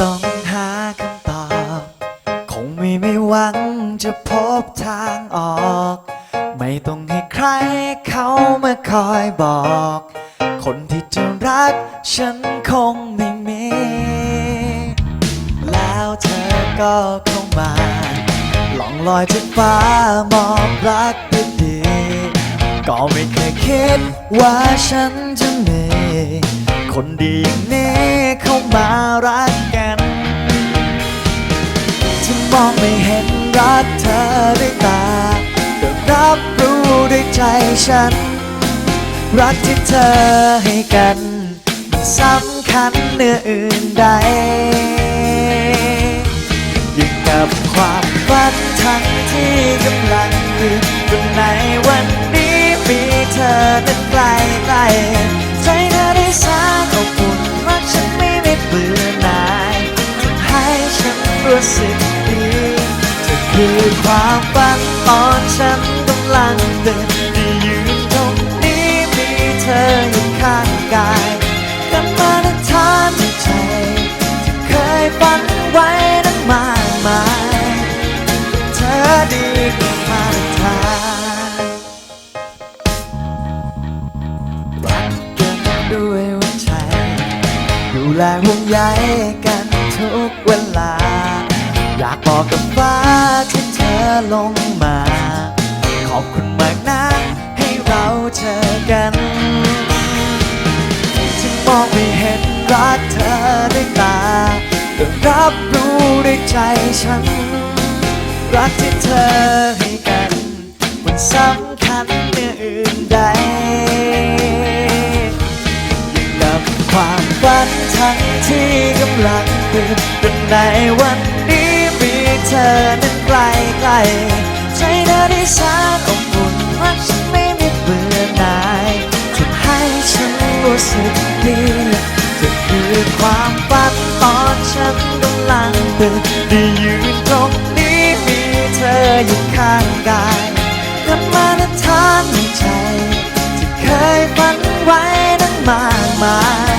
ต้องหาคำตอบ คงไม่ไม่หวังจะพบทางออก ไม่ต้องให้ใครเขามาคอยบอก คนที่จะรักฉันคงไม่มี แล้วเธอก็เข้ามาล่องลอยจากฟ้ามอบรักไปดี ก็ไม่เคยคิดว่าฉันจะมี คนดีอย่างนี้เข้ามารักกันที่มองไม่เห็นรักเธอด้วยตาแต่รับรู้ด้วยใจฉัน รักที่เธอให้กันมันสำคัญเหนืออื่นใดยิ่งกับความฝันทั้งที่กำลังยืนอยู่ในวันนี้มีเธอนั้นใกล้ใกล้ สึกดีเธอคือความฝันตอนฉันกำลังเดินได้ยืนตรงนี้มีเธออยู่ข้างกายกับมาตรฐานในใจที่เคยฝันไว้นั้นมากมายเธอดีกว่ามาตรฐานรักกันด้วยหัวใจดูแลห่วงใยกันทุกเวลา บอกกับฟ้าที่เธอลงมา ขอบคุณมากนะ ให้เราเจอกันที่มองไม่เห็นรักเธอด้วยตาแต่รับรู้ด้วยใจฉัน รักที่เธอให้กัน มันสำคัญเมื่ออื่นใดกับความฝันทั้งที่กำลังเป็นเป็นในวันนี้มีเธอนั้น ใกลใจเธอได้สานอบอุ่นรักฉันไม่มีเบื่อหน่ายทำให้ฉันรู้สึกดีเธอคือความฝันตอนฉันกำลังตื่นได้ยืนตรงนี้มีเธออยู่ข้างกายกับมาตรฐานในใจที่เคยฝันไว้นั้นมากมาย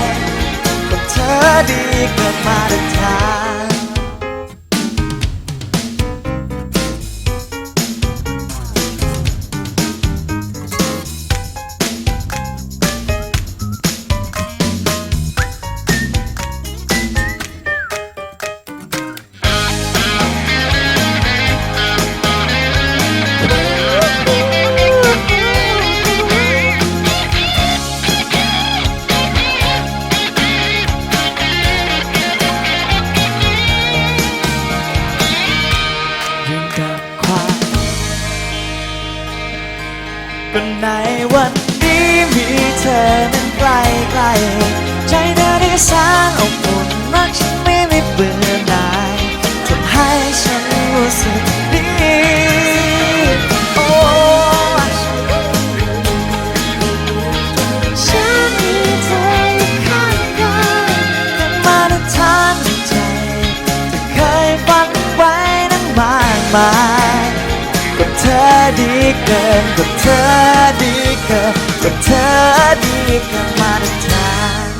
ก็เธอดีเกินมาตรฐาน ก็ในวันนี้มีเธอนั้นใกล้ใกล้ ดีเกินก็เธอดีเกินก็เธอดีเกินมาตรฐาน